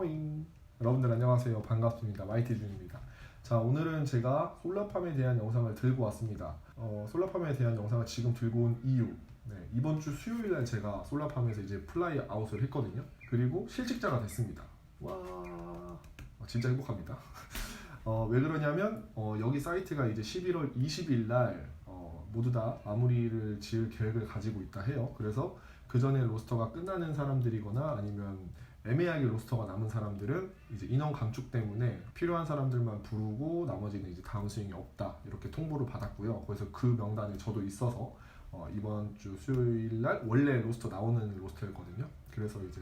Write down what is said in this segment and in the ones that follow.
빠잉. 여러분들 안녕하세요. 반갑습니다. 마이티 준입니다. 자 오늘은 제가 솔라팜에 대한 영상을 들고 왔습니다. 어, 솔라팜에 대한 영상을 지금 들고 온 이유. 네, 이번 주 수요일 날 제가 솔라팜에서 이제 플라이 아웃을 했거든요. 그리고 실직자가 됐습니다. 와 어, 진짜 행복합니다. 어, 왜 그러냐면 어, 여기 사이트가 이제 11월 20일 날 어, 모두 다 마무리를 지을 계획을 가지고 있다 해요. 그래서 그 전에 로스터가 끝나는 사람들이거나 아니면 애매하게 로스터가 남은 사람들은 이제 인원 감축 때문에 필요한 사람들만 부르고 나머지는 이제 다음 스윙이 없다 이렇게 통보를 받았고요. 그래서 그 명단에 저도 있어서 어, 이번 주 수요일 날 원래 로스터 나오는 로스터였거든요. 그래서 이제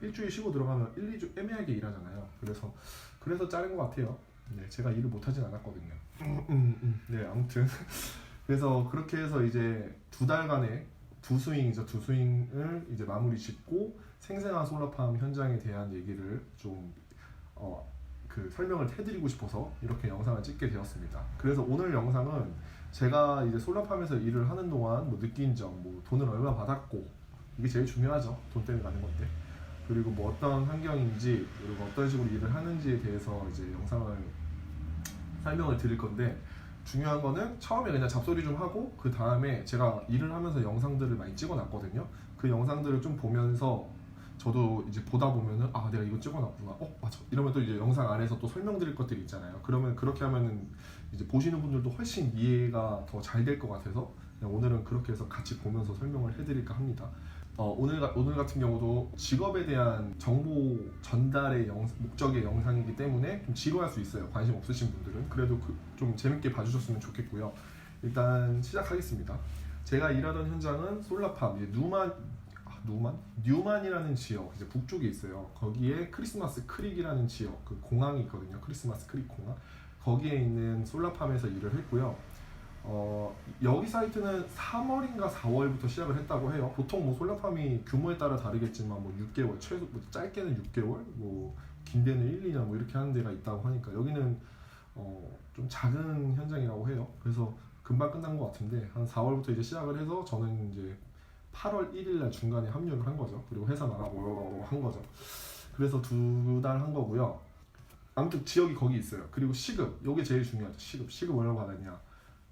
일주일 쉬고 들어가면 1, 2주 애매하게 일하잖아요. 그래서 그래서 자른 것 같아요. 네, 제가 일을 못하진 않았거든요. 음, 음, 음. 네, 아무튼 그래서 그렇게 해서 이제 두 달간의 두 스윙이죠. 두 스윙을 이제 마무리 짓고 생생한 솔라팜 현장에 대한 얘기를 좀 어, 그 설명을 해드리고 싶어서 이렇게 영상을 찍게 되었습니다. 그래서 오늘 영상은 제가 이제 솔라팜에서 일을 하는 동안 뭐 느낀 점, 뭐 돈을 얼마 받았고 이게 제일 중요하죠. 돈 때문에 가는 건데. 그리고 뭐 어떤 환경인지 그리고 어떤 식으로 일을 하는지에 대해서 이제 영상을 설명을 드릴 건데 중요한 거는 처음에 그냥 잡소리 좀 하고 그 다음에 제가 일을 하면서 영상들을 많이 찍어놨거든요. 그 영상들을 좀 보면서 저도 이제 보다 보면은 아 내가 이거 찍어놨구나. 어 맞아. 이러면 또 이제 영상 안에서 또 설명드릴 것들이 있잖아요. 그러면 그렇게 하면은 이제 보시는 분들도 훨씬 이해가 더 잘 될 것 같아서 오늘은 그렇게 해서 같이 보면서 설명을 해드릴까 합니다. 어, 오늘, 가- 오늘 같은 경우도 직업에 대한 정보 전달의 영- 목적의 영상이기 때문에 좀 지루할 수 있어요. 관심 없으신 분들은. 그래도 그- 좀 재밌게 봐주셨으면 좋겠고요. 일단 시작하겠습니다. 제가 일하던 현장은 솔라팜, 이제 누만, 아, 누만? 뉴만이라는 지역, 이제 북쪽에 있어요. 거기에 크리스마스 크릭이라는 지역, 그 공항이 있거든요. 크리스마스 크릭 공항. 거기에 있는 솔라팜에서 일을 했고요. 어, 여기 사이트는 3월인가 4월부터 시작을 했다고 해요. 보통 뭐 솔라팜이 규모에 따라 다르겠지만 뭐 6개월, 최소 뭐 짧게는 6개월, 뭐 긴데는 1, 2년 뭐 이렇게 하는 데가 있다고 하니까 여기는 어, 좀 작은 현장이라고 해요. 그래서 금방 끝난 것 같은데 한 4월부터 이제 시작을 해서 저는 이제 8월 1일 날 중간에 합류를 한 거죠. 그리고 회사 나가고 한 거죠. 그래서 두 달 한 거고요. 아무튼 지역이 거기 있어요. 그리고 시급, 이게 제일 중요하죠. 시급, 시급 얼마 받았냐?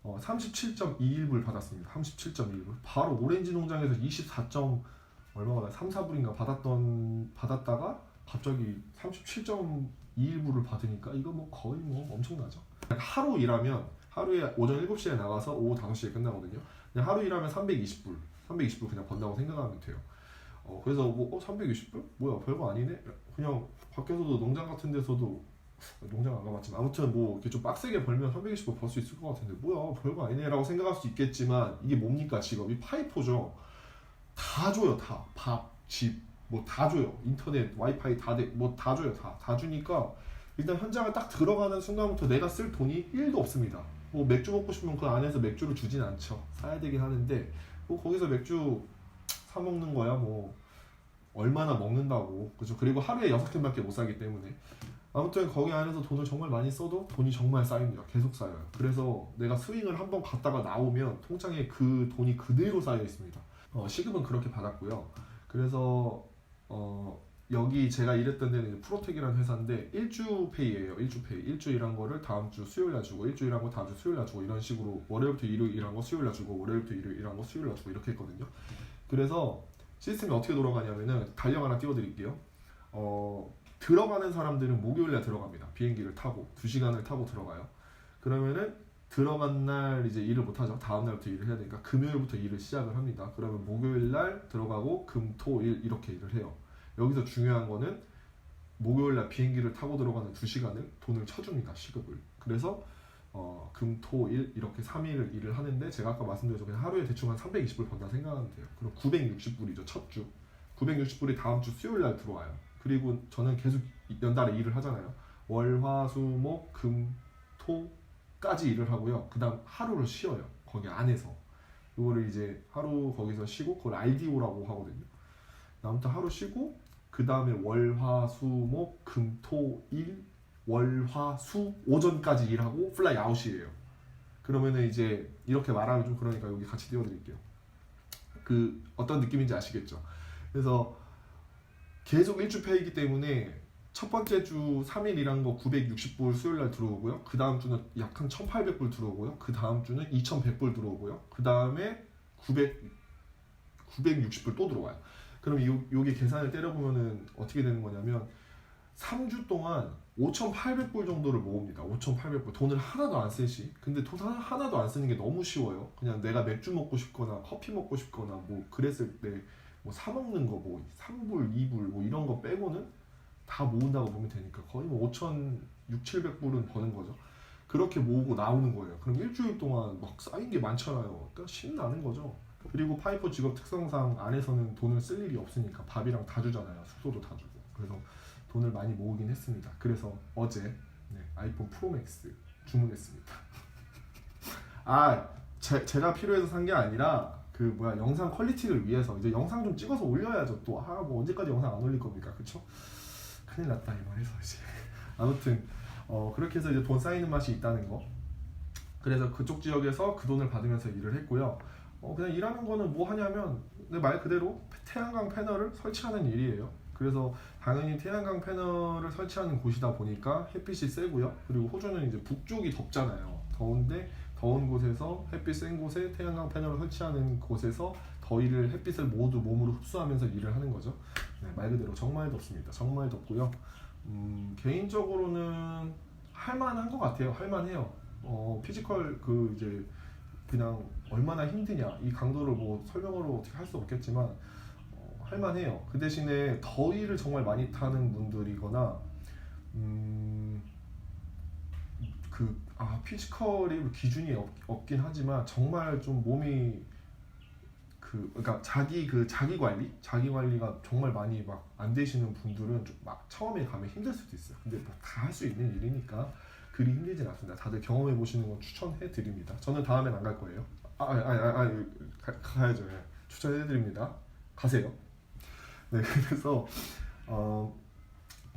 어, 37.21불 받았습니다. 37.21불. 바로 오렌지 농장에서 24. 얼마 받아? 3, 4불인가 받았던 받았다가 갑자기 37.21불을 받으니까 이거 뭐 거의 뭐 엄청나죠. 하루 일하면 하루에 오전 7시에 나가서 오후 5시에 끝나거든요. 그냥 하루 일하면 320불. 320불 그냥 번다고 생각하면 돼요. 어, 그래서 뭐 어, 320불? 뭐야 별거 아니네. 그냥 밖에서도 농장 같은 데서도 농장 안 가봤지만 아무튼 뭐 이렇게 좀 빡세게 벌면 320불 벌수 있을 것 같은데 뭐야 별거 아니네라고 생각할 수 있겠지만 이게 뭡니까 직업이 파이포죠. 다 줘요 다 밥, 집, 뭐 다 줘요 인터넷, 와이파이 다뭐 다 줘요 다 다 주니까 일단 현장을 딱 들어가는 순간부터 내가 쓸 돈이 1도 없습니다. 뭐 맥주 먹고 싶으면 그 안에서 맥주를 주진 않죠. 사야 되긴 하는데 뭐 거기서 맥주 사 먹는 거야 뭐 얼마나 먹는다고 그죠? 그리고 하루에 여섯 캔밖에 못 사기 때문에 아무튼 거기 안에서 돈을 정말 많이 써도 돈이 정말 쌓입니다. 계속 쌓여요. 그래서 내가 스윙을 한번 갔다가 나오면 통장에 그 돈이 그대로 쌓여 있습니다. 어, 시급은 그렇게 받았고요. 그래서 어, 여기 제가 일했던 데는 프로텍이라는 회사인데 일주 페이예요. 일주 페이. 일주 일한 거를 다음 주 수요일 날 주고 일주 일한 거 다음 주 수요일 날 주고 이런 식으로 월요일부터 일요일 일한 거 수요일 날 주고 월요일부터 일요일 일한 거 수요일 날 주고 이렇게 했거든요. 그래서 시스템이 어떻게 돌아가냐면은 달력 하나 띄워 드릴게요. 어, 들어가는 사람들은 목요일 날 들어갑니다. 비행기를 타고 2시간을 타고 들어가요. 그러면은 들어간 날 이제 일을 못 하죠. 다음 날부터 일을 해야 되니까 금요일부터 일을 시작을 합니다. 그러면 목요일 날 들어가고 금, 토, 일 이렇게 일을 해요. 여기서 중요한 거는 목요일 날 비행기를 타고 들어가는 2시간을 돈을 쳐줍니다. 시급을. 그래서 어, 금, 토, 일 이렇게 3일을 일을 하는데 제가 아까 말씀드렸죠. 그냥 하루에 대충 한 320불 번다 생각하면 돼요. 그럼 960불이죠. 첫 주. 960불이 다음 주 수요일 날 들어와요. 그리고 저는 계속 연달아 일을 하잖아요. 월, 화, 수, 목, 금, 토까지 일을 하고요. 그 다음 하루를 쉬어요. 거기 안에서. 그거를 이제 하루 거기서 쉬고 그걸 RDO라고 하거든요. 아무튼 하루 쉬고 그 다음에 월, 화, 수, 목, 금, 토, 일, 월, 화, 수 오전까지 일하고 플라이 아웃이에요. 그러면은 이제 이렇게 말하면 좀 그러니까 여기 같이 띄워드릴게요. 그 어떤 느낌인지 아시겠죠? 그래서 계속 일주패이기 때문에 첫 번째 주 3일 일한 거 960불 수요일 날 들어오고요. 그 다음 주는 약 한 1,800불 들어오고요. 그 다음 주는 2,100불 들어오고요. 그 다음에 900 960불 또 들어와요. 그럼 요, 요게 계산을 때려보면은 어떻게 되는 거냐면 3주 동안 5,800불 정도를 모읍니다. 5,800불 돈을 하나도 안 쓰시. 근데 돈 하나, 하나도 안 쓰는 게 너무 쉬워요. 그냥 내가 맥주 먹고 싶거나 커피 먹고 싶거나 뭐 그랬을 때 뭐 사 먹는 거 뭐 3불, 2불 뭐 이런 거 빼고는 다 모은다고 보면 되니까 거의 뭐 5,600, 700불은 버는 거죠. 그렇게 모으고 나오는 거예요. 그럼 일주일 동안 막 쌓인 게 많잖아요. 그러니까 신나는 거죠. 그리고 파이퍼 직업 특성상 안에서는 돈을 쓸 일이 없으니까 밥이랑 다 주잖아요. 숙소도 다 주고. 그래서 돈을 많이 모으긴 했습니다. 그래서 어제 네, 아이폰 프로맥스 주문했습니다. 아, 제, 제가 필요해서 산 게 아니라 그 뭐야 영상 퀄리티를 위해서 이제 영상 좀 찍어서 올려야죠. 또 아 뭐 언제까지 영상 안 올릴 겁니까, 그쵸? 큰일 났다 이 말해서 이제 아무튼 어, 그렇게 해서 이제 돈 쌓이는 맛이 있다는 거. 그래서 그쪽 지역에서 그 돈을 받으면서 일을 했고요. 어, 그냥 일하는 거는 뭐 하냐면 내말 그대로 태양광 패널을 설치하는 일이에요. 그래서 당연히 태양광 패널을 설치하는 곳이다 보니까 햇빛이 세고요. 그리고 호주는 이제 북쪽이 덥잖아요. 더운데 더운 곳에서 햇빛 센 곳에 태양광 패널을 설치하는 곳에서 더위를 햇빛을 모두 몸으로 흡수하면서 일을 하는 거죠. 네, 말 그대로 정말 덥습니다. 정말 덥고요. 음, 개인적으로는 할만한 것 같아요. 할만해요. 어, 피지컬 그 이제 그냥 얼마나 힘드냐 이 강도를 뭐 설명으로 어떻게 할 수 없겠지만 어, 할만해요. 그 대신에 더위를 정말 많이 타는 분들이거나 음, 그 아 피지컬이 기준이 없, 없긴 하지만 정말 좀 몸이 그 그러니까 자기 그 자기 관리 자기 관리가 정말 많이 막 안 되시는 분들은 좀 막 처음에 가면 힘들 수도 있어요. 근데 뭐 다 할 수 있는 일이니까 그리 힘들진 않습니다. 다들 경험해 보시는 건 추천해 드립니다. 저는 다음엔 안 갈 거예요. 아, 아, 아, 아, 아 가, 가야죠. 예. 추천해 드립니다. 가세요. 네, 그래서 어,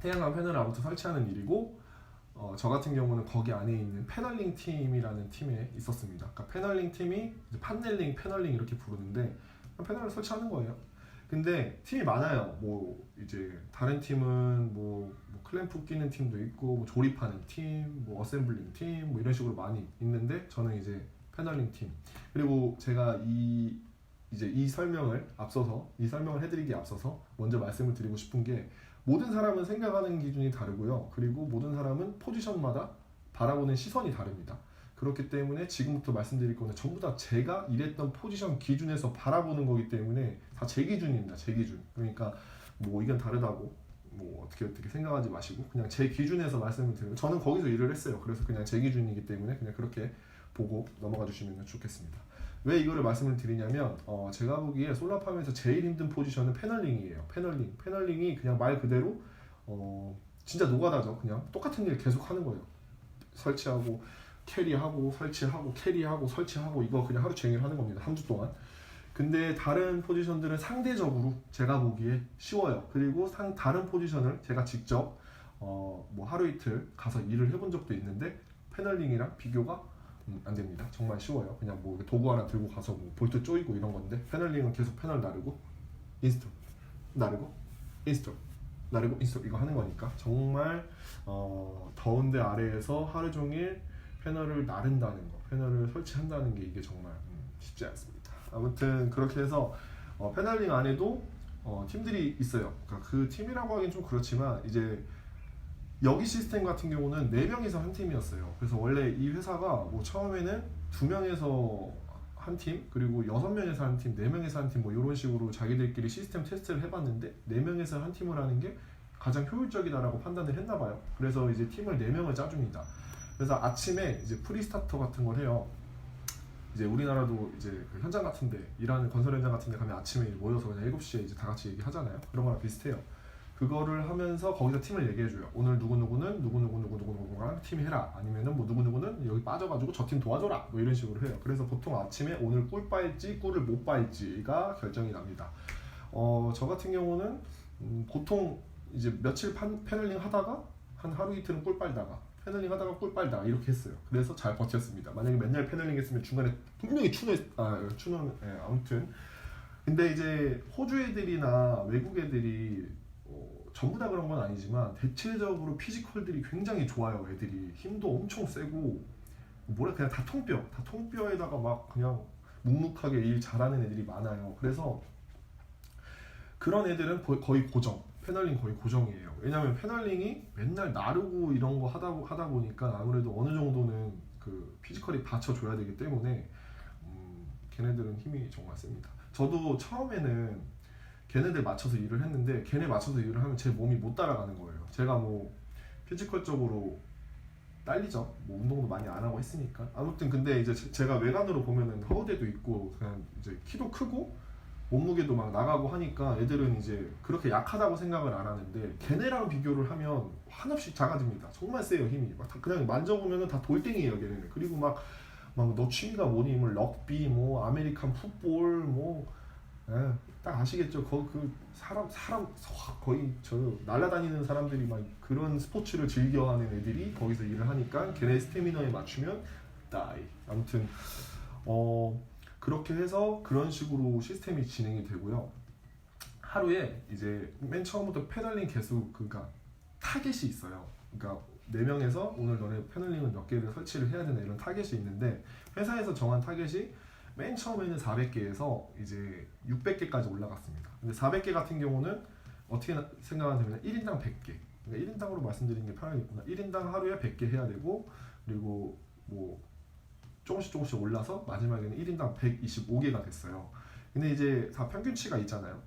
태양광 패널을 아무튼 설치하는 일이고 어, 저 같은 경우는 거기 안에 있는 패널링 팀이라는 팀에 있었습니다. 그러니까 패널링 팀이 판넬링, 패널링 이렇게 부르는데 패널을 설치하는 거예요. 근데 팀이 많아요. 뭐 이제 다른 팀은 뭐, 뭐 클램프 끼는 팀도 있고 뭐 조립하는 팀, 뭐 어셈블링 팀, 뭐 이런 식으로 많이 있는데 저는 이제 패널링 팀. 그리고 제가 이 이제 이 설명을 앞서서 이 설명을 해드리기 앞서서 먼저 말씀을 드리고 싶은 게 모든 사람은 생각하는 기준이 다르고요. 그리고 모든 사람은 포지션마다 바라보는 시선이 다릅니다. 그렇기 때문에 지금부터 말씀드릴 거는 전부 다 제가 일했던 포지션 기준에서 바라보는 거기 때문에 다 제 기준입니다. 제 기준. 그러니까 뭐 의견 다르다고 뭐 어떻게 어떻게 생각하지 마시고 그냥 제 기준에서 말씀을 드리고 저는 거기서 일을 했어요. 그래서 그냥 제 기준이기 때문에 그냥 그렇게 보고 넘어가 주시면 좋겠습니다. 왜 이거를 말씀을 드리냐면 어, 제가 보기에 솔라팜에서 제일 힘든 포지션은 패널링이에요. 패널링. 패널링이 그냥 말 그대로 어, 진짜 노가다죠. 그냥 똑같은 일 계속 하는 거예요. 설치하고 캐리하고 설치하고 캐리하고 설치하고 이거 그냥 하루 종일 하는 겁니다. 한 주 동안. 근데 다른 포지션들은 상대적으로 제가 보기에 쉬워요. 그리고 상, 다른 포지션을 제가 직접 어, 뭐 하루 이틀 가서 일을 해본 적도 있는데 패널링이랑 비교가 음, 안 됩니다. 정말 쉬워요. 그냥 뭐 도구 하나 들고 가서 뭐 볼트 조이고 이런 건데 패널링은 계속 패널 나르고 인스톨 나르고 인스톨 나르고 인스톨 이거 하는 거니까 정말 어, 더운데 아래에서 하루 종일 패널을 나른다는 거, 패널을 설치한다는 게 이게 정말 음, 쉽지 않습니다. 아무튼 그렇게 해서 어, 패널링 안에도 어, 팀들이 있어요. 그러니까 그 팀이라고 하긴 좀 그렇지만 이제 여기 시스템 같은 경우는 4명 이서 한 팀이었어요. 그래서 원래 이 회사가 뭐 처음에는 2명에서 한 팀, 그리고 6명에서 한 팀, 4명에서 한 팀, 뭐 이런 식으로 자기들끼리 시스템 테스트를 해봤는데 4명에서 한 팀을 하는 게 가장 효율적이다라고 판단을 했나 봐요. 그래서 이제 팀을 4명을 짜줍니다. 그래서 아침에 이제 프리스타터 같은 걸 해요. 이제 우리나라도 이제 그 현장 같은데 일하는 건설 현장 같은데 가면 아침에 모여서 그냥 7시에 이제 다 같이 얘기하잖아요. 그런 거랑 비슷해요. 그거를 하면서 거기서 팀을 얘기해줘요. 오늘 누구 누구는 누구 누구 누구 누구 누구랑 팀 해라. 아니면은 뭐 누구 누구는 여기 빠져가지고 저 팀 도와줘라. 뭐 이런 식으로 해요. 그래서 보통 아침에 오늘 꿀 빨지 꿀을 못 빨지가 결정이 납니다. 어 저 같은 경우는 음, 보통 이제 며칠 판, 패널링 하다가 한 하루 이틀은 꿀 빨다가 패널링 하다가 꿀 빨다가 이렇게 했어요. 그래서 잘 버텼습니다. 만약에 맨날 패널링 했으면 중간에 분명히 추노 아 추노 예, 아무튼 근데 이제 호주 애들이나 외국 애들이 어, 전부 다 그런 건 아니지만 대체적으로 피지컬들이 굉장히 좋아요. 애들이 힘도 엄청 세고 뭐라 그냥 다 통뼈, 다 통뼈에다가 막 그냥 묵묵하게 일 잘하는 애들이 많아요. 그래서 그런 애들은 거- 거의 고정, 패널링 거의 고정이에요. 왜냐하면 패널링이 맨날 나르고 이런 거 하다 하다 보니까 아무래도 어느 정도는 그 피지컬이 받쳐줘야 되기 때문에 음, 걔네들은 힘이 정말 셉니다. 저도 처음에는 걔네들 맞춰서 일을 했는데 걔네 맞춰서 일을 하면 제 몸이 못 따라가는 거예요. 제가 뭐 피지컬적으로 딸리죠. 뭐 운동도 많이 안 하고 했으니까. 아무튼 근데 이제 제- 제가 외관으로 보면은 허우대도 있고 그냥 이제 키도 크고 몸무게도 막 나가고 하니까 애들은 이제 그렇게 약하다고 생각을 안 하는데 걔네랑 비교를 하면 한없이 작아집니다. 정말 세요 힘이. 막다 그냥 만져보면은 다 돌덩이에요 걔네는. 그리고 막 막 너 취미가 뭐니? 뭐 럭비, 뭐 아메리칸 풋볼, 뭐 예, 딱 아시겠죠? 거 그 사람 사람 거의 저 날아다니는 사람들이 막 그런 스포츠를 즐겨하는 애들이 거기서 일을 하니까 걔네 스태미너에 맞추면 다이. 아무튼 어 그렇게 해서 그런 식으로 시스템이 진행이 되고요. 하루에 이제 맨 처음부터 페달링 개수 그니까 타겟이 있어요. 그러니까 네 명에서 오늘 너네 패널링은 몇 개를 설치를 해야 되나 이런 타겟이 있는데 회사에서 정한 타겟이 맨 처음에는 400개에서 이제 600개까지 올라갔습니다. 근데 400개 같은 경우는 어떻게 나- 생각하면 1인당 100개. 그러니까 1인당으로 말씀드리는 게 편하겠구나. 1인당 하루에 100개 해야 되고 그리고 뭐 조금씩 조금씩 올라서 마지막에는 1인당 125개가 됐어요. 근데 이제 다 평균치가 있잖아요.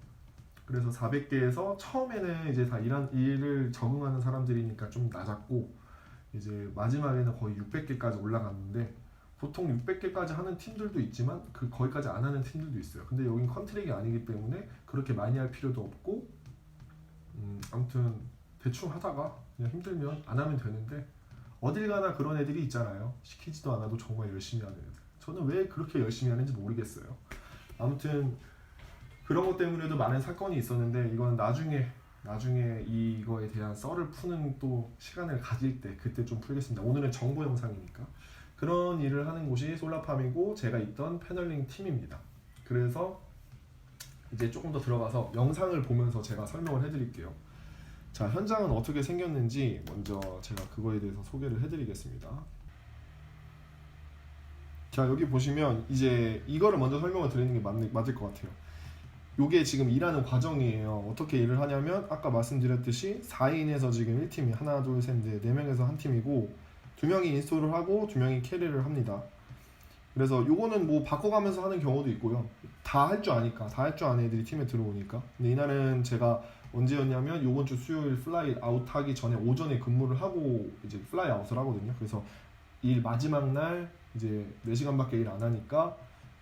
그래서 400개에서 처음에는 이제 다 일한 일을 적응하는 사람들이니까 좀 낮았고 이제 마지막에는 거의 600개까지 올라갔는데 보통 600개까지 하는 팀들도 있지만 그 거기까지 안 하는 팀들도 있어요. 근데 여긴 컨트랙이 아니기 때문에 그렇게 많이 할 필요도 없고 음, 아무튼 대충 하다가 그냥 힘들면 안 하면 되는데 어딜 가나 그런 애들이 있잖아요. 시키지도 않아도 정말 열심히 하는 애들. 저는 왜 그렇게 열심히 하는지 모르겠어요. 아무튼 그런 것 때문에도 많은 사건이 있었는데 이건 나중에 나중에 이거에 대한 썰을 푸는 또 시간을 가질 때 그때 좀 풀겠습니다. 오늘은 정보 영상이니까 그런 일을 하는 곳이 솔라팜이고 제가 있던 패널링 팀입니다. 그래서 이제 조금 더 들어가서 영상을 보면서 제가 설명을 해드릴게요. 자 현장은 어떻게 생겼는지 먼저 제가 그거에 대해서 소개를 해드리겠습니다. 자 여기 보시면 이제 이거를 먼저 설명을 드리는 게 맞, 맞을 것 같아요. 요게 지금 일하는 과정이에요. 어떻게 일을 하냐면 아까 말씀드렸듯이 4인에서 지금 1팀이 하나 둘 셋 넷 4명에서 한 팀이고 두 명이 인스톨을 하고 두 명이 캐리를 합니다. 그래서 요거는 뭐 바꿔가면서 하는 경우도 있고요. 다 할 줄 아니까 다 할 줄 아는 애들이 팀에 들어오니까. 근데 이날은 제가 언제였냐면 요번 주 수요일 플라이 아웃 하기 전에 오전에 근무를 하고 이제 플라이 아웃을 하거든요. 그래서 일 마지막 날 이제 4시간밖에 일 안 하니까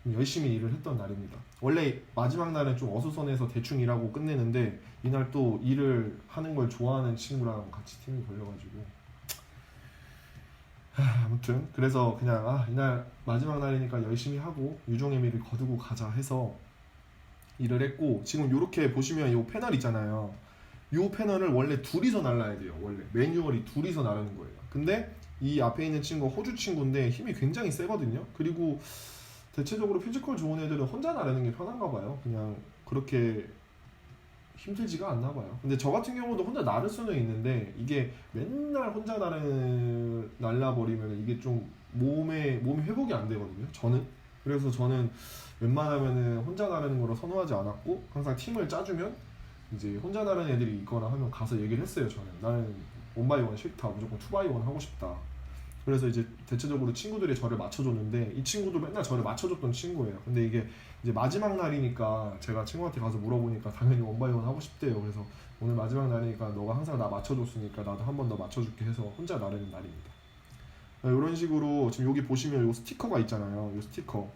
좀 열심히 일을 했던 날입니다. 원래 마지막 날은 좀 어수선해서 대충 일하고 끝내는데 이날 또 일을 하는 걸 좋아하는 친구랑 같이 팀이 걸려가지고 하, 아무튼 그래서 그냥 아 이날 마지막 날이니까 열심히 하고 유종의 미를 거두고 가자 해서 일을 했고 지금 이렇게 보시면 이 패널 있잖아요. 이 패널을 원래 둘이서 날라야 돼요. 원래 매뉴얼이 둘이서 나르는 거예요. 근데 이 앞에 있는 친구 호주 친구인데 힘이 굉장히 세거든요. 그리고 대체적으로 피지컬 좋은 애들은 혼자 나르는 게 편한가 봐요. 그냥 그렇게 힘들지가 않나 봐요. 근데 저 같은 경우도 혼자 나를 수는 있는데 이게 맨날 혼자 나르 날라버리면 이게 좀 몸에 몸이 회복이 안 되거든요. 저는 그래서 저는 웬만하면은 혼자 나르는 거를 선호하지 않았고 항상 팀을 짜주면 이제 혼자 나르는 애들이 있거나 하면 가서 얘기를 했어요. 저는 나는 원바이원 싫다. 무조건 투바이원 하고 싶다. 그래서 이제 대체적으로 친구들이 저를 맞춰줬는데 이 친구도 맨날 저를 맞춰줬던 친구예요. 근데 이게 이제 마지막 날이니까 제가 친구한테 가서 물어보니까 당연히 원바이원 하고 싶대요. 그래서 오늘 마지막 날이니까 너가 항상 나 맞춰줬으니까 나도 한 번 더 맞춰줄게 해서 혼자 나르는 날입니다. 이런 식으로 지금 여기 보시면 요 스티커가 있잖아요. 요 스티커.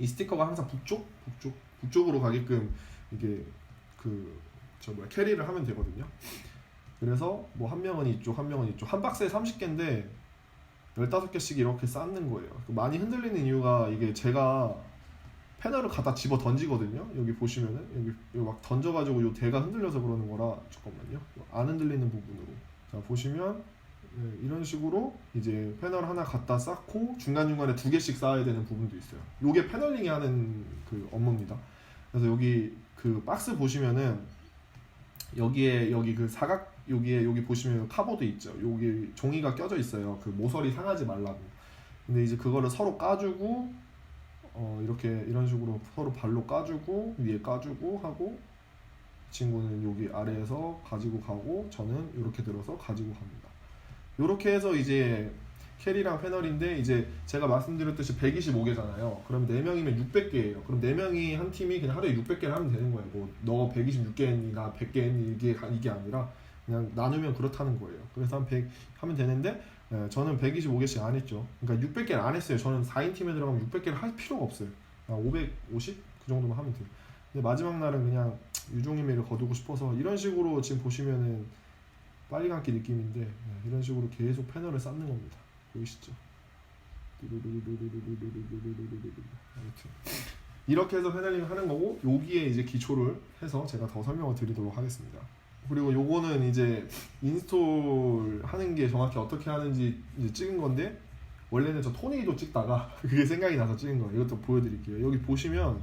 이 스티커가 항상 북쪽, 북쪽, 북쪽으로 가게끔 이게 그 저 뭐야 캐리를 하면 되거든요. 그래서 뭐 한 명은 이쪽, 한 명은 이쪽. 한 박스에 30개인데 15개씩 이렇게 쌓는 거예요. 많이 흔들리는 이유가 이게 제가 패널을 갖다 집어 던지거든요. 여기 보시면은 여기, 여기 막 던져가지고 요 대가 흔들려서 그러는 거라 잠깐만요. 안 흔들리는 부분으로 자 보시면 네, 이런 식으로 이제 패널 하나 갖다 쌓고 중간 중간에 두 개씩 쌓아야 되는 부분도 있어요. 요게 패널링이 하는 그 업무입니다. 그래서 여기 그 박스 보시면은 여기에 여기 그 사각 여기에 여기 보시면 카보드 있죠. 여기 종이가 껴져 있어요. 그 모서리 상하지 말라고. 근데 이제 그거를 서로 까주고 어 이렇게 이런 식으로 서로 발로 까주고 위에 까주고 하고 이 친구는 여기 아래에서 가지고 가고 저는 이렇게 들어서 가지고 갑니다. 이렇게 해서 이제 캐리랑 패널인데 이제 제가 말씀드렸듯이 125개잖아요. 그럼 4명이면 600개예요. 그럼 4명이 한 팀이 그냥 하루에 600개를 하면 되는 거예요. 뭐 너 126개니 나 100개니 이게 이게 아니라 그냥 나누면 그렇다는 거예요. 그래서 한 100 하면 되는데 예, 저는 125개씩 안 했죠. 그러니까 600개를 안 했어요. 저는 4인 팀에 들어가면 600개를 할 필요가 없어요. 550? 그 정도만 하면 돼요. 근데 마지막 날은 그냥 유종의미를 거두고 싶어서 이런 식으로 지금 보시면은 빨리 감기 느낌인데 네, 이런 식으로 계속 패널을 쌓는 겁니다. 보이시죠? 아무튼 이렇게 해서 페달링을 하는 거고 여기에 이제 기초를 해서 제가 더 설명을 드리도록 하겠습니다. 그리고 요거는 이제 인스톨 하는 게 정확히 어떻게 하는지 이제 찍은 건데 원래는 저 토네이도 찍다가 그게 생각이 나서 찍은 거예요. 이것도 보여드릴게요. 여기 보시면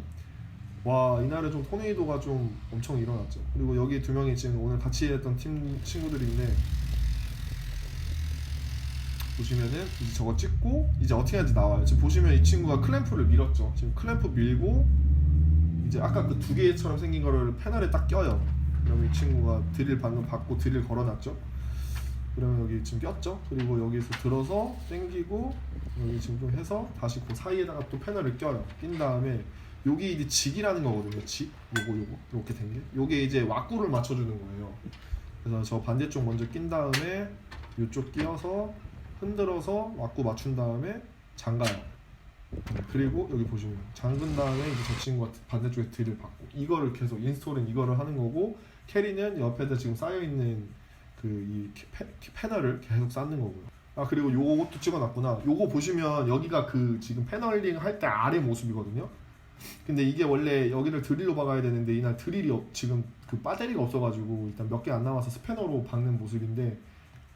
와 이날은 좀 토네이도가 좀 엄청 일어났죠. 그리고 여기 두 명이 지금 오늘 같이 했던 팀 친구들인데 보시면은 이제 저거 찍고 이제 어떻게 하는지 나와요. 지금 보시면 이 친구가 클램프를 밀었죠. 지금 클램프 밀고 이제 아까 그 두 개처럼 생긴 거를 패널에 딱 껴요. 그러면 이 친구가 드릴 방금 받고 드릴 걸어놨죠. 그러면 여기 지금 꼈죠. 그리고 여기서 들어서 당기고 여기 지금 좀 해서 다시 그 사이에다가 또 패널을 껴요. 낀 다음에 여기 이제 직이라는 거거든요. 직 요거 요거 이렇게 된 게. 요게 이제 왁구를 맞춰주는 거예요. 그래서 저 반대쪽 먼저 낀 다음에 이쪽 끼워서 흔들어서 왁구 맞춘 다음에 잠가요. 그리고 여기 보시면 잠근 다음에 이제 저 친구가 반대쪽에 드릴 받고 이거를 계속 인스톨은 이거를 하는 거고 캐리는 옆에다 지금 쌓여 있는 그 이 패널을 계속 쌓는 거고요. 아 그리고 요것도 찍어놨구나. 요거 보시면 여기가 그 지금 패널링 할 때 아래 모습이거든요. 근데 이게 원래 여기를 드릴로 박아야 되는데 이날 드릴이 없- 지금 그 배터리가 없어가지고 일단 몇 개 안 남아서 스패너로 박는 모습인데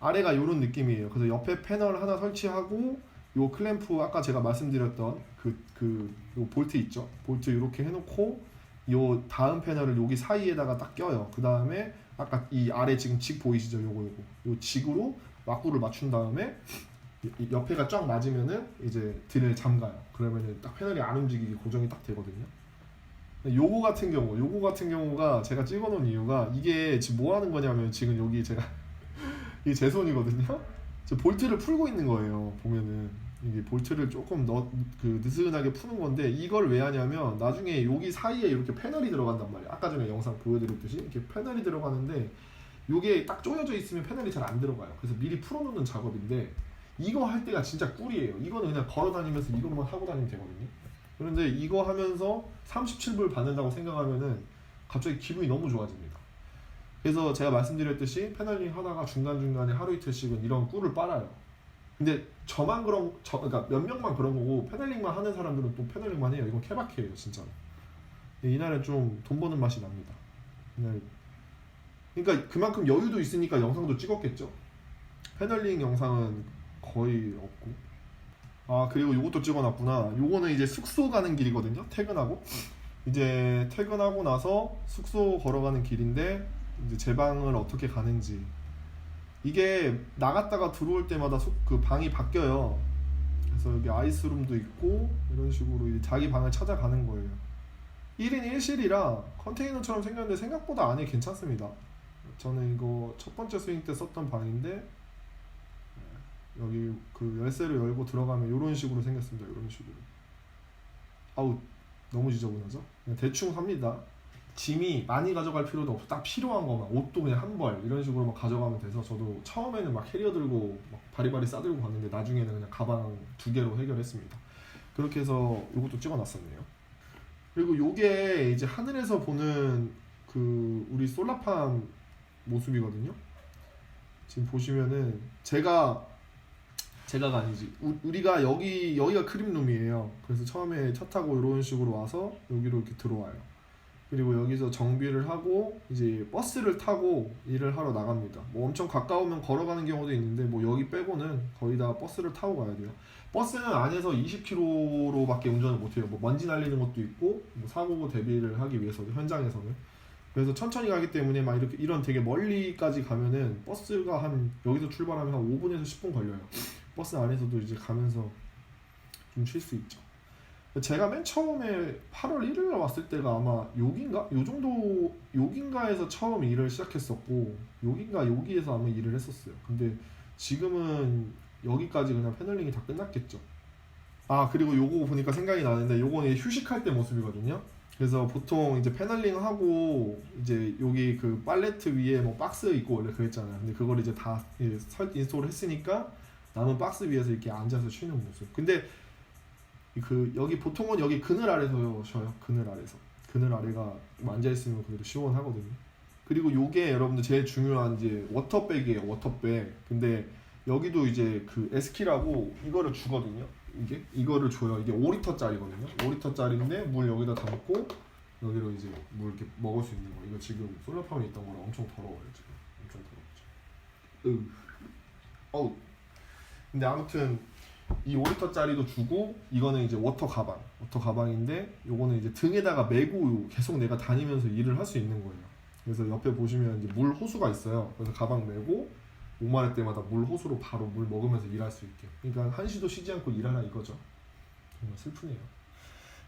아래가 이런 느낌이에요. 그래서 옆에 패널 하나 설치하고 요 클램프 아까 제가 말씀드렸던 그그요 볼트 있죠. 볼트 이렇게 해놓고 요 다음 패널을 여기 사이에다가 딱 껴요. 그 다음에 아까 이 아래 지금 직 보이시죠? 요거 요거 요 직으로 왁구를 맞춘 다음에 옆에가 쫙 맞으면은 이제 드릴 잠가요. 그러면은 딱 패널이 안 움직이게 고정이 딱 되거든요. 요거 같은 경우, 요거 같은 경우가 제가 찍어놓은 이유가 이게 지금 뭐 하는 거냐면 지금 여기 제가 이게 제 손이거든요. 볼트를 풀고 있는 거예요. 보면은 이게 볼트를 조금 너, 그 느슨하게 푸는 건데 이걸 왜 하냐면 나중에 여기 사이에 이렇게 패널이 들어간단 말이에요. 아까 전에 영상 보여드렸듯이 이렇게 패널이 들어가는데 이게 딱 조여져 있으면 패널이 잘 안 들어가요. 그래서 미리 풀어놓는 작업인데 이거 할 때가 진짜 꿀이에요. 이거는 그냥 걸어 다니면서 이것만 하고 다니면 되거든요. 그런데 이거 하면서 37불 받는다고 생각하면은 갑자기 기분이 너무 좋아집니다. 그래서 제가 말씀드렸듯이 패널링 하다가 중간중간에 하루 이틀씩은 이런 꿀을 빨아요. 근데 저만 그런 저 그러니까 몇 명만 그런 거고 패널링만 하는 사람들은 또 패널링만 해요. 이건 케바케예요, 진짜. 이날은 좀 돈 버는 맛이 납니다. 이날 그러니까 그만큼 여유도 있으니까 영상도 찍었겠죠. 패널링 영상은 거의 없고. 아 그리고 요것도 찍어놨구나. 요거는 이제 숙소 가는 길이거든요. 퇴근하고 이제 퇴근하고 나서 숙소 걸어가는 길인데 이제 제 방을 어떻게 가는지 이게 나갔다가 들어올 때마다 속- 그 방이 바뀌어요. 그래서 여기 아이스룸도 있고 이런 식으로 자기 방을 찾아가는 거예요. 1인 1실이라 컨테이너처럼 생겼는데 생각보다 안에 괜찮습니다. 저는 이거 첫 번째 스윙 때 썼던 방인데 여기 그 열쇠를 열고 들어가면 이런 식으로 생겼습니다. 이런 식으로. 아우 너무 지저분하죠? 대충 삽니다. 짐이 많이 가져갈 필요도 없고 딱 필요한 것만 옷도 그냥 한 벌 이런 식으로만 가져가면 돼서 저도 처음에는 막 캐리어 들고 막 바리바리 싸들고 갔는데 나중에는 그냥 가방 두 개로 해결했습니다. 그렇게 해서 이것도 찍어놨었네요. 그리고 요게 이제 하늘에서 보는 그 우리 솔라팜 모습이거든요. 지금 보시면은 제가 제가가 아니지 우, 우리가 여기 여기가 크림룸이에요. 그래서 처음에 차 타고 이런 식으로 와서 여기로 이렇게 들어와요. 그리고 여기서 정비를 하고 이제 버스를 타고 일을 하러 나갑니다. 뭐 엄청 가까우면 걸어가는 경우도 있는데 뭐 여기 빼고는 거의 다 버스를 타고 가야 돼요. 버스는 안에서 20km로밖에 운전을 못 해요. 뭐 먼지 날리는 것도 있고 뭐 사고 대비를 하기 위해서 현장에서는 그래서 천천히 가기 때문에 막 이렇게 이런 되게 멀리까지 가면은 버스가 한 여기서 출발하면 한 5분에서 10분 걸려요. 버스 안에서도 이제 가면서 좀 쉴 수 있죠. 제가 맨 처음에 8월 1일 날 왔을 때가 아마 여긴가? 요 정도 여긴가에서 처음 일을 시작했었고 여긴가 여기에서 아마 일을 했었어요. 근데 지금은 여기까지 그냥 패널링이 다 끝났겠죠. 아 그리고 요거 보니까 생각이 나는데 요거는 휴식할 때 모습이거든요. 그래서 보통 이제 패널링 하고 이제 여기 그 팔레트 위에 뭐 박스 있고 원래 그랬잖아요. 근데 그걸 이제 다 인스톨 했으니까 남은 박스 위에서 이렇게 앉아서 쉬는 모습. 근데 그 여기 보통은 여기 그늘 아래서 쉬어요. 그늘 아래서. 그늘 아래가 앉아 있으면 그래도 시원하거든요. 그리고 요게 여러분들 제일 중요한 이제 워터백이에요. 워터백. 근데 여기도 이제 그 에스키라고 이거를 주거든요. 이게 이거를 줘요. 이게 5리터짜리거든요. 5리터짜리인데 물 여기다 담고 여기로 이제 물 이렇게 먹을 수 있는 거. 이거 지금 솔라팜에 있던 거랑 엄청 더러워요. 지금 엄청 더럽죠. 으. 어우. 근데 아무튼 이 5리터짜리도 주고 이거는 이제 워터 가방. 워터 가방인데 요거는 이제 등에다가 메고 계속 내가 다니면서 일을 할 수 있는 거예요. 그래서 옆에 보시면 이제 물 호수가 있어요. 그래서 가방 메고 목마를 때마다 물 호수로 바로 물 먹으면서 일할 수 있게. 그러니까 한시도 쉬지 않고 일하라 이거죠. 정말 슬프네요.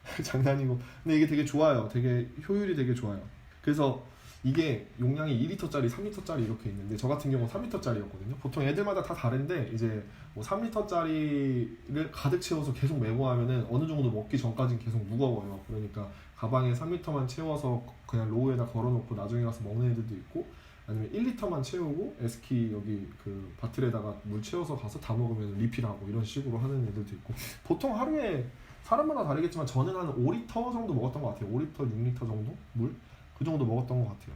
장난이고. 근데 이게 되게 좋아요. 되게 효율이 되게 좋아요. 그래서 이게 용량이 2리터짜리, 3리터짜리 이렇게 있는데 저 같은 경우는 3리터짜리였거든요. 보통 애들마다 다 다른데 이제 뭐 3리터짜리를 가득 채워서 계속 메고 하면은 어느 정도 먹기 전까지는 계속 무거워요. 그러니까 가방에 3리터만 채워서 그냥 로우에다 걸어놓고 나중에 가서 먹는 애들도 있고 아니면 1리터만 채우고 에스키 여기 그 바틀에다가 물 채워서 가서 다 먹으면 리필하고 이런 식으로 하는 애들도 있고 보통 하루에 사람마다 다르겠지만 저는 한 5리터 정도 먹었던 것 같아요 5리터 6리터 정도 물 그 정도 먹었던 것 같아요.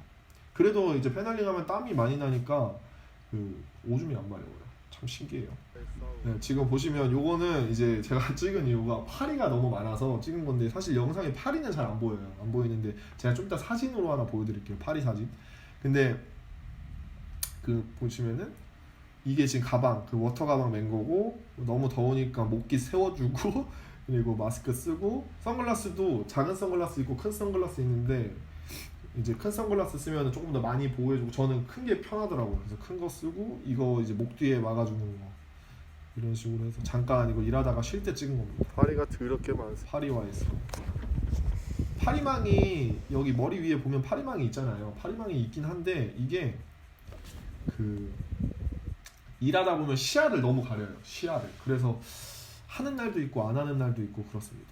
그래도 이제 페널링 하면 땀이 많이 나니까 그 오줌이 안 마려워요. 참 신기해요. 네, 지금 보시면 요거는 이제 제가 찍은 이유가 파리가 너무 많아서 찍은 건데 사실 영상에 파리는 잘 안 보여요. 안 보이는데 제가 좀 이따 사진으로 하나 보여드릴게요. 파리 사진. 근데 그 보시면은 이게 지금 가방 그 워터 가방 맨 거고 너무 더우니까 목기 세워주고 그리고 마스크 쓰고 선글라스도 작은 선글라스 있고 큰 선글라스 있는데 이제 큰 선글라스 쓰면 조금 더 많이 보호해주고 저는 큰 게 편하더라고요. 그래서 큰 거 쓰고 이거 이제 목 뒤에 막아주는 거. 이런 식으로 해서 잠깐 이거 일하다가 쉴 때 찍은 겁니다. 파리가 더럽게 많습니다. 파리 와 있어 파리망이 여기 머리 위에 보면 파리망이 있잖아요. 파리망이 있긴 한데 이게 그 일하다 보면 시야를 너무 가려요. 시야를. 그래서 하는 날도 있고 안 하는 날도 있고 그렇습니다.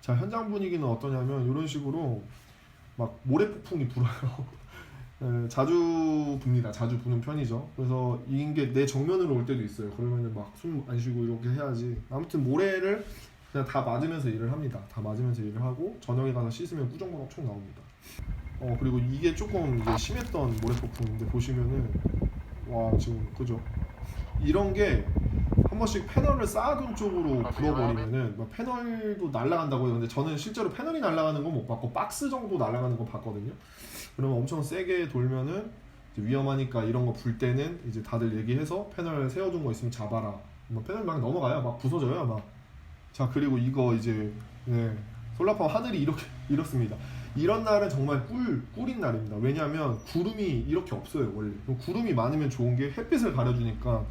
자 현장 분위기는 어떠냐면 이런 식으로 막 모래폭풍이 불어요. 예, 자주 붑니다. 자주 부는 편이죠. 그래서 이게 내 정면으로 올 때도 있어요. 그러면은 막 숨 안 쉬고 이렇게 해야지. 아무튼 모래를 그냥 다 맞으면서 일을 합니다. 다 맞으면서 일을 하고 저녁에 가서 씻으면 꾸정물 엄청 나옵니다. 어 그리고 이게 조금 이제 심했던 모래폭풍인데 보시면은 와 지금 그죠? 이런 게한 번씩 패널을 쌓아둔 쪽으로 불어버리면은 막 패널도 날아간다고 해요. 근데 저는 실제로 패널이 날아가는 건 못 봤고 박스 정도 날아가는 건 봤거든요. 그러면 엄청 세게 돌면은 위험하니까 이런 거 불 때는 이제 다들 얘기해서 패널 세워둔 거 있으면 잡아라. 뭐 패널 막 넘어가요. 막 부서져요 막. 자 그리고 이거 이제 네. 솔라팜 하늘이 이렇게 이렇습니다. 이런 날은 정말 꿀 꿀인 날입니다. 왜냐하면 구름이 이렇게 없어요 원래. 구름이 많으면 좋은 게 햇빛을 가려주니까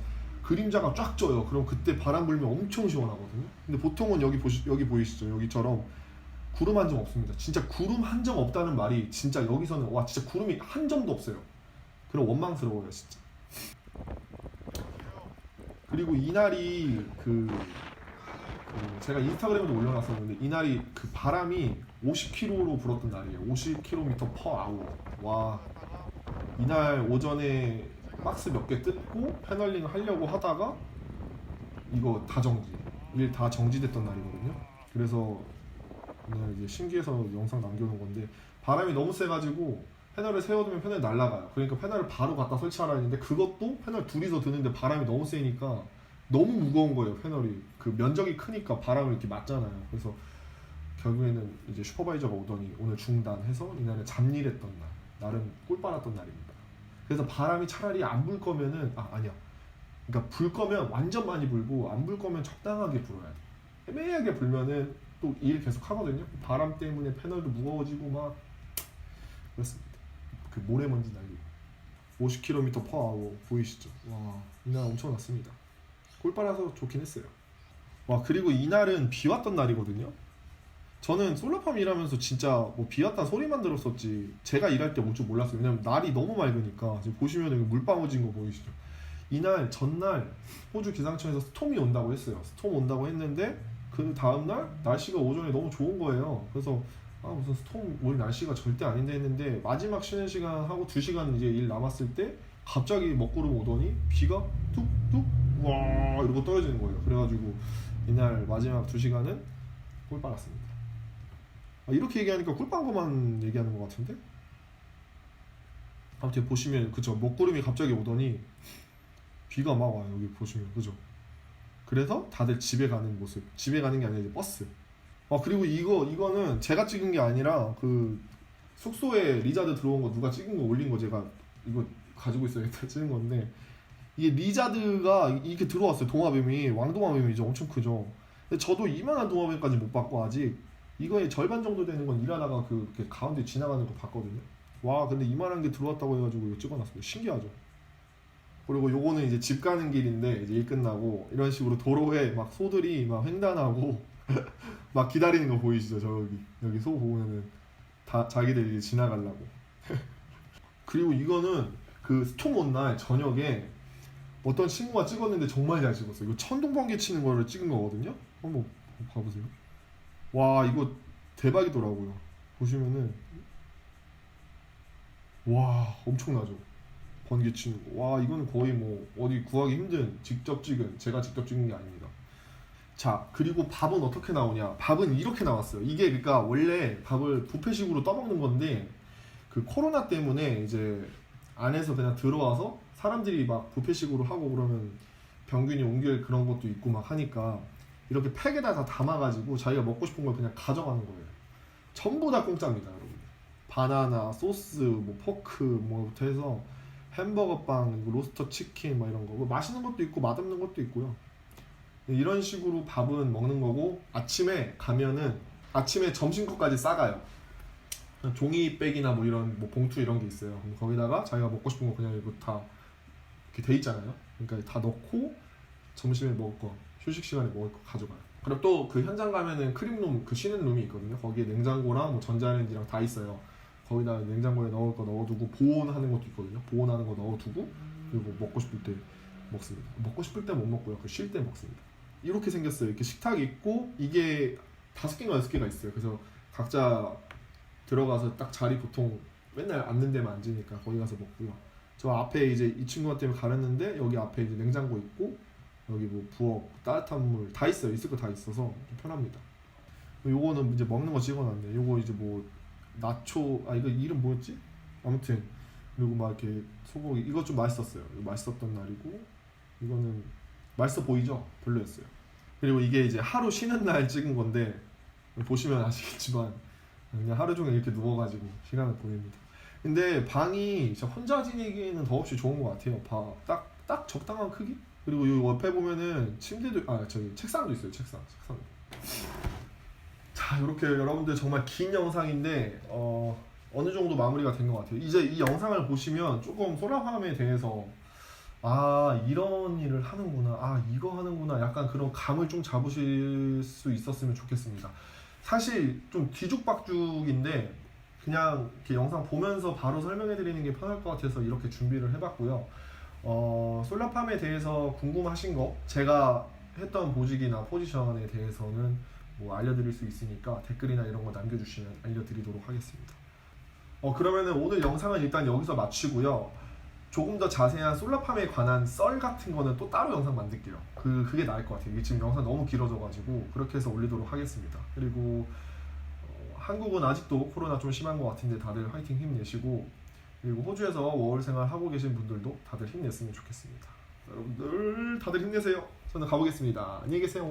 그림자가 쫙 쪄요. 그럼 그때 바람 불면 엄청 시원하거든요. 근데 보통은 여기 보시 여기 보이시죠? 여기처럼 구름 한 점 없습니다. 진짜 구름 한 점 없다는 말이 진짜 여기서는 와 진짜 구름이 한 점도 없어요. 그럼 원망스러워요 진짜. 그리고 이날이 그, 그 제가 인스타그램에도 올려놨었는데 이날이 그 바람이 50km로 불었던 날이에요. 50km per hour 와. 이날 오전에 박스 몇 개 뜯고 패널링 하려고 하다가 이거 다 정지 일 다 정지됐던 날이거든요. 그래서 그냥 이제 신기해서 영상 남겨놓은 건데 바람이 너무 세가지고 패널을 세워두면 패널이 날아가요. 그러니까 패널을 바로 갖다 설치하라 했는데 그것도 패널 둘이서 드는데 바람이 너무 세니까 너무 무거운 거예요 패널이. 그 면적이 크니까 바람을 이렇게 맞잖아요. 그래서 결국에는 이제 슈퍼바이저가 오더니 오늘 중단해서 이날은 잡일했던 날 나름 꿀 빨았던 날입니다 그래서 바람이 차라리 안 불 거면은 아 아니야 그러니까 불 거면 완전 많이 불고 안 불 거면 적당하게 불어야 돼 애매하게 불면은 또 일 계속 하거든요 바람 때문에 패널도 무거워지고 막 그렇습니다 그 모래먼지 날리고 50km per hour 보이시죠? 와 이날 엄청 났습니다. 골바라서 좋긴 했어요. 와 그리고 이날은 비 왔던 날이거든요. 저는 솔라팜 일하면서 진짜 뭐 비 왔다 소리만 들었었지 제가 일할 때 올 줄 몰랐어요. 왜냐면 날이 너무 맑으니까 지금 보시면 여기 물방울진 거 보이시죠? 이날 전날 호주 기상청에서 스톰이 온다고 했어요. 스톰 온다고 했는데 그 다음 날 날씨가 오전에 너무 좋은 거예요. 그래서 아 무슨 스톰 올 날씨가 절대 아닌데 했는데 마지막 쉬는 시간 하고 두 시간 이제 일 남았을 때 갑자기 먹구름 오더니 비가 뚝뚝 와 이러고 떨어지는 거예요. 그래가지고 이날 마지막 두 시간은 꿀 빨았습니다. 아, 이렇게 얘기하니까 꿀빤 거만 얘기하는 것 같은데? 아무튼 보시면 그죠. 먹구름이 갑자기 오더니 비가 막 와요 여기 보시면. 그죠? 그래서 다들 집에 가는 모습. 집에 가는 게 아니라 이제 버스. 아 그리고 이거 이거는 제가 찍은 게 아니라 그 숙소에 리자드 들어온 거 누가 찍은 거 올린 거 제가 이거 가지고 있어야겠다 찍은 건데 이게 리자드가 이렇게 들어왔어요. 동화뱀이. 왕동화뱀이죠. 엄청 크죠. 근데 저도 이만한 동화뱀까지 못 봤고 아직 이거의 절반 정도 되는 건 일하다가 그 가운데 지나가는 거 봤거든요. 와 근데 이만한 게 들어왔다고 해가지고 이거 찍어놨어요 신기하죠? 그리고 요거는 이제 집 가는 길인데 이제 일 끝나고 이런 식으로 도로에 막 소들이 막 횡단하고 막 기다리는 거 보이시죠? 저기 여기 소 보면은 다 자기들 이제 지나가려고. 그리고 이거는 그 스톰 온 날 저녁에 어떤 친구가 찍었는데 정말 잘 찍었어요. 이거 천둥번개 치는 거를 찍은 거거든요? 한번 봐보세요 와 이거 대박이더라고요 보시면은 와 엄청나죠 번개 치는 거. 와 이거는 거의 뭐 어디 구하기 힘든 직접 찍은 제가 직접 찍은 게 아닙니다. 자 그리고 밥은 어떻게 나오냐? 밥은 이렇게 나왔어요. 이게 그러니까 원래 밥을 부페식으로 떠먹는 건데 그 코로나 때문에 이제 안에서 그냥 들어와서 사람들이 막 부페식으로 하고 그러면 병균이 옮길 그런 것도 있고 막 하니까 이렇게 팩에다 다 담아가지고 자기가 먹고 싶은 걸 그냥 가져가는 거예요. 전부 다 공짜입니다, 여러분. 바나나, 소스, 뭐 포크, 뭐부터 해서 햄버거 빵, 그리고 로스터 치킨 뭐 이런 거. 뭐 맛있는 것도 있고 맛없는 것도 있고요. 이런 식으로 밥은 먹는 거고 아침에 가면은 아침에 점심 것까지 싸가요. 종이백이나 뭐 이런 뭐 봉투 이런 게 있어요. 거기다가 자기가 먹고 싶은 거 그냥 이거 다 이렇게 돼 있잖아요. 그러니까 다 넣고 점심에 먹을 거, 휴식 시간에 먹을 거 가져가요. 그리고 또 그 현장 가면은 크림룸 그 쉬는 룸이 있거든요. 거기에 냉장고랑 뭐 전자레인지랑 다 있어요. 거기다 냉장고에 넣을 거 넣어두고 보온하는 것도 있거든요. 보온하는 거 넣어두고 그리고 먹고 싶을 때 먹습니다. 먹고 싶을 때 못 먹고요. 그 쉴 때 먹습니다. 이렇게 생겼어요. 이렇게 식탁이 있고 이게 다섯 개가 여섯 개가 있어요. 그래서 각자 들어가서 딱 자리 보통 맨날 앉는 데만 앉으니까 거기 가서 먹고요. 저 앞에 이제 이 친구한테 가렸는데 여기 앞에 이제 냉장고 있고 여기 뭐 부엌 따뜻한 물 다 있어요. 있을 거 다 있어서 좀 편합니다. 요거는 이제 먹는 거 찍어놨네. 요거 이제 뭐 나초 아 이거 이름 뭐였지? 아무튼 그리고 막 이렇게 소고기 이거 좀 맛있었어요. 이거 맛있었던 날이고 이거는 맛있어 보이죠? 별로였어요. 그리고 이게 이제 하루 쉬는 날 찍은 건데 보시면 아시겠지만 그냥 하루 종일 이렇게 누워가지고 시간을 보냅니다. 근데 방이 진짜 혼자 지내기에는 더없이 좋은 것 같아요. 딱딱 적당한 크기. 그리고 이 옆에 보면은 침대도 아 저기 책상도 있어요. 책상 책상. 자 이렇게 여러분들 정말 긴 영상인데 어, 어느 정도 마무리가 된 것 같아요. 이제 이 영상을 보시면 조금 소라팜에 대해서 아 이런 일을 하는구나 아 이거 하는구나 약간 그런 감을 좀 잡으실 수 있었으면 좋겠습니다. 사실 좀 뒤죽박죽인데 그냥 이렇게 영상 보면서 바로 설명해 드리는 게 편할 것 같아서 이렇게 준비를 해봤고요. 어, 솔라팜에 대해서 궁금하신 거 제가 했던 보직이나 포지션에 대해서는 뭐 알려드릴 수 있으니까 댓글이나 이런 거 남겨주시면 알려드리도록 하겠습니다. 어 그러면은 오늘 영상은 일단 여기서 마치고요. 조금 더 자세한 솔라팜에 관한 썰 같은 거는 또 따로 영상 만들게요. 그 그게 나을 것 같아요. 이게 지금 영상 너무 길어져가지고 그렇게 해서 올리도록 하겠습니다. 그리고 어, 한국은 아직도 코로나 좀 심한 것 같은데 다들 화이팅 힘내시고 그리고 호주에서 워홀 생활 하고 계신 분들도 다들 힘냈으면 좋겠습니다. 여러분들 다들 힘내세요. 저는 가보겠습니다. 안녕히 계세요.